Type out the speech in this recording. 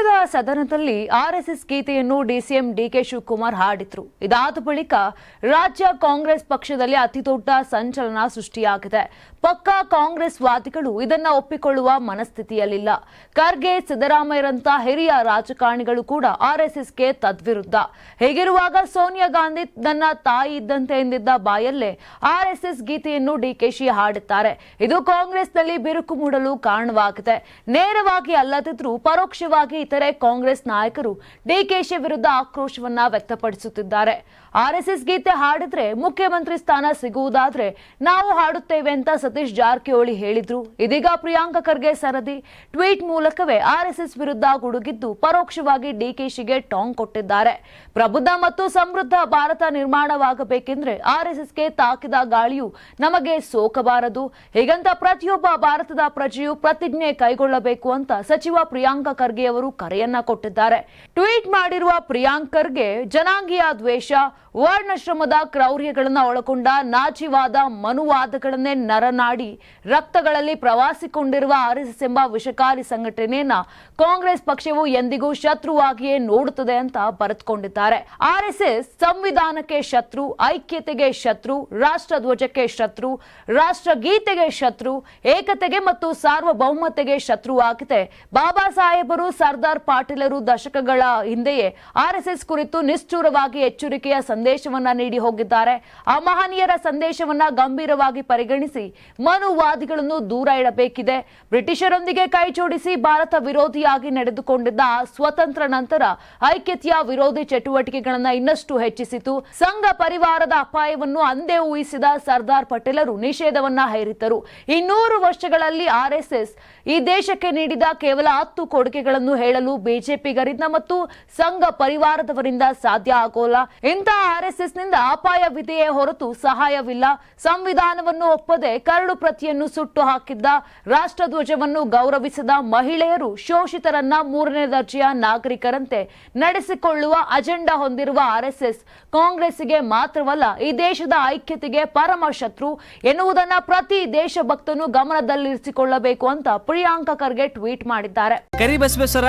ತುಂಬದ ಸದನದಲ್ಲಿ ಆರ್ಎಸ್ಎಸ್ ಗೀತೆಯನ್ನು DCM DK Shivakumar ಹಾಡಿದ್ರು. ಇದಾದ ಬಳಿಕ ರಾಜ್ಯ ಕಾಂಗ್ರೆಸ್ ಪಕ್ಷದಲ್ಲಿ ಅತಿ ದೊಡ್ಡ ಸಂಚಲನ ಸೃಷ್ಟಿಯಾಗಿದೆ. ಪಕ್ಕಾ ಕಾಂಗ್ರೆಸ್ ವಾದಿಗಳು ಇದನ್ನ ಒಪ್ಪಿಕೊಳ್ಳುವ ಮನಸ್ಥಿತಿಯಲ್ಲಿಲ್ಲ. ಖರ್ಗೆ, ಸಿದ್ದರಾಮಯ್ಯರಂತ ಹಿರಿಯ ರಾಜಕಾರಣಿಗಳು ಕೂಡ ಆರ್ಎಸ್ಎಸ್ಗೆ ತದ್ವಿರುದ್ಧ. ಹೀಗಿರುವಾಗ ಸೋನಿಯಾ ಗಾಂಧಿ ನನ್ನ ತಾಯಿ ಇದ್ದಂತೆ ಎಂದಿದ್ದ ಬಾಯಲ್ಲೇ ಆರ್ಎಸ್ಎಸ್ ಗೀತೆಯನ್ನು ಡಿಕೆಶಿ ಹಾಡುತ್ತಾರೆ. ಇದು ಕಾಂಗ್ರೆಸ್ನಲ್ಲಿ ಬಿರುಕು ಮೂಡಲು ಕಾರಣವಾಗಿದೆ. ನೇರವಾಗಿ ಅಲ್ಲದಿದ್ರೂ ಪರೋಕ್ಷವಾಗಿ ಇತರೆ ಕಾಂಗ್ರೆಸ್ ನಾಯಕರು ಡಿಕೆಶಿ ವಿರುದ್ಧ ಆಕ್ರೋಶವನ್ನ ವ್ಯಕ್ತಪಡಿಸುತ್ತಿದ್ದಾರೆ. ಆರ್ಎಸ್ಎಸ್ ಗೀತೆ ಹಾಡಿದ್ರೆ ಮುಖ್ಯಮಂತ್ರಿ ಸ್ಥಾನ ಸಿಗುವುದಾದ್ರೆ ನಾವು ಹಾಡುತ್ತೇವೆ ಅಂತ ಸತೀಶ್ ಜಾರಕಿಹೊಳಿ ಹೇಳಿದ್ರು. ಇದೀಗ ಪ್ರಿಯಾಂಕ ಖರ್ಗೆ ಸರದಿ. ಟ್ವೀಟ್ ಮೂಲಕವೇ ಆರ್ಎಸ್ಎಸ್ ವಿರುದ್ಧ ಗುಡುಗಿದ್ದು ಪರೋಕ್ಷವಾಗಿ ಡಿಕೆಶಿಗೆ ಟಾಂಗ್ ಕೊಟ್ಟಿದ್ದಾರೆ. ಪ್ರಬುದ್ಧ ಮತ್ತು ಸಮೃದ್ಧ ಭಾರತ ನಿರ್ಮಾಣವಾಗಬೇಕೆಂದ್ರೆ ಆರ್ಎಸ್ಎಸ್ಗೆ ತಾಕಿದ ಗಾಳಿಯು ನಮಗೆ ಸೋಕಬಾರದು. ಹೀಗಂತ ಪ್ರತಿಯೊಬ್ಬ ಭಾರತದ ಪ್ರಜೆಯು ಪ್ರತಿಜ್ಞೆ ಕೈಗೊಳ್ಳಬೇಕು ಅಂತ ಸಚಿವ ಪ್ರಿಯಾಂಕ ಖರ್ಗೆ ಅವರು ಕರೆಯನ್ನ ಕೊಟ್ಟಿದ್ದಾರೆ. ಟ್ವೀಟ್ ಮಾಡಿರುವ ಪ್ರಿಯಾಂಕರ್ಗೆ ಜನಾಂಗೀಯ ದ್ವೇಷ, ವರ್ಣಶ್ರಮದ ಕ್ರೌರ್ಯಗಳನ್ನ ಒಳಗೊಂಡ ನಾಚಿವಾದ ಮನುವಾದಗಳನ್ನೇ ನರನಾಡಿ ರಕ್ತಗಳಲ್ಲಿ ಪ್ರವಾಸಿಕೊಂಡಿರುವ ಆರ್ಎಸ್ಎಸ್ ಎಂಬ ವಿಷಕಾರಿ ಸಂಘಟನೆಯನ್ನ ಕಾಂಗ್ರೆಸ್ ಪಕ್ಷವು ಎಂದಿಗೂ ಶತ್ರುವಾಗಿಯೇ ನೋಡುತ್ತದೆ ಅಂತ ಬರೆದುಕೊಂಡಿದ್ದಾರೆ. ಆರ್ಎಸ್ಎಸ್ ಸಂವಿಧಾನಕ್ಕೆ ಶತ್ರು, ಐಕ್ಯತೆಗೆ ಶತ್ರು ರಾಷ್ಟ್ರ ಧ್ವಜಕ್ಕೆ ಶತ್ರು ರಾಷ್ಟ್ರ ಗೀತೆಗೆ ಶತ್ರು, ಏಕತೆಗೆ ಮತ್ತು ಸಾರ್ವಭೌಮತೆಗೆ ಶತ್ರುವಾಗಿದೆ. ಬಾಬಾ ಸಾಹೇಬರು ಸರ್ದಾರ್ ಪಾಟೀಲರು ದಶಕಗಳ ಹಿಂದೆಯೇ ಆರ್ಎಸ್ಎಸ್ ಕುರಿತು ನಿಷ್ಠುರವಾಗಿ ಎಚ್ಚರಿಕೆಯ ಸಂದೇಶವನ್ನ ನೀಡಿ ಹೋಗಿದ್ದಾರೆ. ಆ ಮಹನೀಯರ ಸಂದೇಶವನ್ನ ಗಂಭೀರವಾಗಿ ಪರಿಗಣಿಸಿ ಮನುವಾದಿಗಳನ್ನು ದೂರ ಇಡಬೇಕಿದೆ. ಬ್ರಿಟಿಷರೊಂದಿಗೆ ಕೈ ಜೋಡಿಸಿ ಭಾರತ ವಿರೋಧಿಯಾಗಿ ನಡೆದುಕೊಂಡಿದ್ದ ಸ್ವತಂತ್ರ ನಂತರ ಐಕ್ಯತೆಯ ವಿರೋಧಿ ಚಟುವಟಿಕೆಗಳನ್ನ ಇನ್ನಷ್ಟು ಹೆಚ್ಚಿಸಿತು. ಸಂಘ ಪರಿವಾರದ ಅಪಾಯವನ್ನು ಅಂದೇ ಊಹಿಸಿದ ಸರ್ದಾರ್ ಪಟೇಲರು ನಿಷೇಧವನ್ನ ಹೇರಿದ್ದರು. ಇನ್ನೂರು ವರ್ಷಗಳಲ್ಲಿ ಆರ್ಎಸ್ಎಸ್ ಈ ದೇಶಕ್ಕೆ ನೀಡಿದ ಕೇವಲ ಹತ್ತು ಕೊಡುಗೆಗಳನ್ನು ಹೇಳಲು ಬಿಜೆಪಿಗರಿಂದ ಮತ್ತು ಸಂಘ ಪರಿವಾರದವರಿಂದ ಸಾಧ್ಯ ಆಗೋಲ್ಲ. ಇಂತಹ ಆರ್ಎಸ್ಎಸ್ನಿಂದ ಅಪಾಯವಿದೆಯೇ ಹೊರತು ಸಹಾಯವಿಲ್ಲ. ಸಂವಿಧಾನವನ್ನು ಒಪ್ಪದೆ ಕರಡು ಪ್ರತಿಯನ್ನು ಸುಟ್ಟು ಹಾಕಿದ್ದ ರಾಷ್ಟ್ರಧ್ವಜವನ್ನು ಗೌರವಿಸದ ಮಹಿಳೆಯರು ಶೋಷಿತರನ್ನ ಮೂರನೇ ದರ್ಜೆಯ ನಾಗರಿಕರಂತೆ ನಡೆಸಿಕೊಳ್ಳುವ ಅಜೆಂಡಾ ಹೊಂದಿರುವ ಆರ್ಎಸ್ಎಸ್ ಕಾಂಗ್ರೆಸ್ಗೆ ಮಾತ್ರವಲ್ಲ, ಈ ದೇಶದ ಐಕ್ಯತೆಗೆ ಪರಮ ಶತ್ರು ಎನ್ನುವುದನ್ನ ಪ್ರತಿ ದೇಶಭಕ್ತನು ಗಮನದಲ್ಲಿರಿಸಿಕೊಳ್ಳಬೇಕು ಅಂತ ಪ್ರಿಯಾಂಕ ಖರ್ಗೆ ಟ್ವೀಟ್ ಮಾಡಿದ್ದಾರೆ. Karibasaveshwara